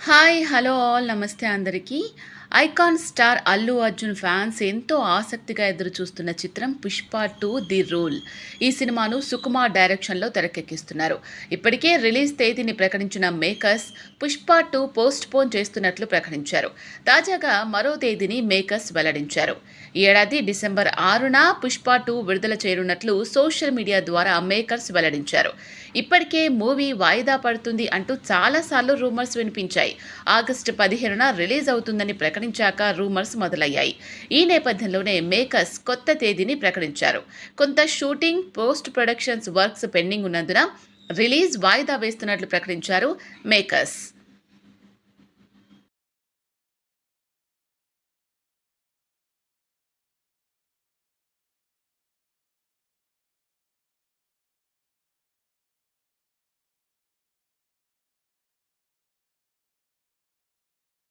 Hi hello all. నమస్తే అందరికీ. Icon star Allu Arjun fans ఎంతో ఆసక్తిగా ఎదురు చూస్తున్న చిత్రం పుష్ప టూ ది రూల్. ఈ సినిమాను సుకుమార్ డైరెక్షన్లో తెరకెక్కిస్తున్నారు. ఇప్పటికే రిలీజ్ తేదీని ప్రకటించిన makers Pushpa two postpone చేస్తున్నట్లు ప్రకటించారు. తాజాగా మరో తేదీని మేకర్స్ వెల్లడించారు. ఈ ఏడాది డిసెంబర్ ఆరున పుష్ప టూ విడుదల చేయనున్నట్లు సోషల్ మీడియా ద్వారా మేకర్స్ వెల్లడించారు. ఇప్పటికే మూవీ వాయిదా పడుతుంది అంటూ చాలాసార్లు రూమర్స్ వినిపించాయి. ఆగస్టు పదిహేనున రిలీజ్ అవుతుందని ప్రకటించాక రూమర్స్ మొదలయ్యాయి. ఈ నేపథ్యంలోనే మేకర్స్ కొత్త తేదీని ప్రకటించారు. కొంత shooting post productions works pending ఉన్నందున రిలీజ్ వాయిదా వేస్తున్నట్లు ప్రకటించారు మేకర్స్.